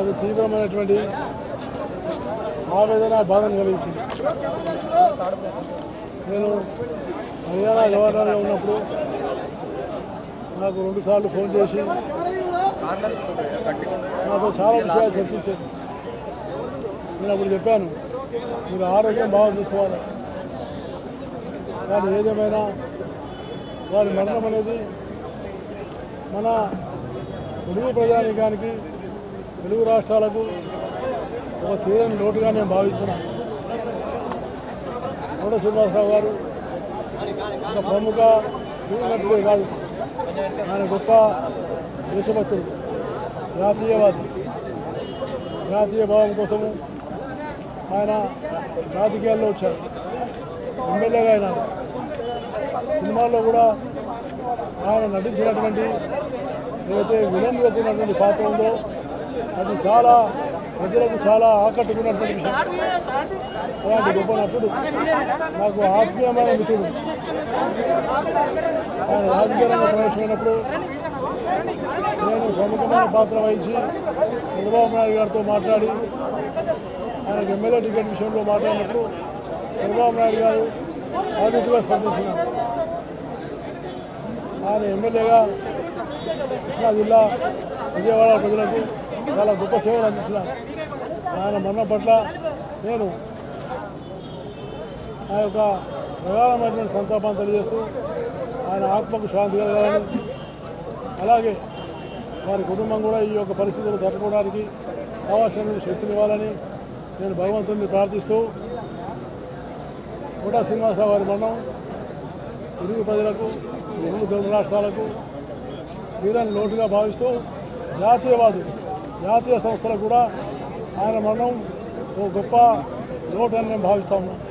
నాకు తీవ్రమైనటువంటి ఆవేదన బాధను కలిగించింది. నేను హర్యానా గవర్నర్గా ఉన్నప్పుడు నాకు రెండుసార్లు ఫోన్ చేసి నాతో చాలా విషయాలు చర్చించారు. నేను అప్పుడు చెప్పాను మీరు ఆరోగ్యం బాగా చూసుకోవాలి. కానీ ఏదేమైనా వారి మరణం అనేది మన తెలుగు ప్రజానికానికి తెలుగు రాష్ట్రాలకు ఒక తీరని లోటుగా నేను భావిస్తున్నాను కోట శ్రీనివాసరావు గారు ఒక ప్రముఖ శ్రీనటుడే కాదు ఆయన గొప్ప దేశభక్తుడు జాతీయవాది జాతీయ భావం కోసము ఆయన రాజకీయాల్లో వచ్చారు. ఎమ్మెల్యేగా ఆయన సినిమాల్లో కూడా ఆయన నటించినటువంటి ఏదైతే విలన్ ఉన్నటువంటి పాత్ర ఉందో అది చాలా ప్రజలకు చాలా ఆకట్టుకున్నటువంటి విషయం. అలాంటి గొప్ప నటుడు నాకు ఆత్మీయమైన మిత్రుడు. ఆయన రాజకీయ రంగ ప్రవేశమైనప్పుడు నేను ప్రముఖమైన పాత్ర వహించి చంద్రబాబు నాయుడు గారితో మాట్లాడి ఆయనకు ఎమ్మెల్యే టికెట్ విషయంలో మాట్లాడినప్పుడు చంద్రబాబు నాయుడు గారు పాజిటివ్గా స్పందించినారు. ఆయన ఎమ్మెల్యేగా కృష్ణా జిల్లా విజయవాడ ప్రజలకు చాలా గొప్ప సేవలు అందించిన ఆయన మరణం పట్ల నేను ఆ యొక్క ప్రగాఢమైనటువంటి సంతాపాన్ని తెలియజేస్తూ ఆయన ఆత్మకు శాంతి కలగాలని అలాగే వారి కుటుంబం కూడా ఈ యొక్క పరిస్థితులు తట్టుకోవడానికి కావాల్సిన శక్తిని ఇవ్వాలని నేను భగవంతుని ప్రార్థిస్తూ కోటా శ్రీనివాస వారి మరణం తెలుగు ప్రజలకు తెలుగు తెలుగు రాష్ట్రాలకు తీరని లోటుగా భావిస్తూ జాతీయవాదు జాతీయ సంస్థలకు కూడా ఆయన మనం ఓ గొప్ప లోటు అని నేను భావిస్తా ఉన్నాను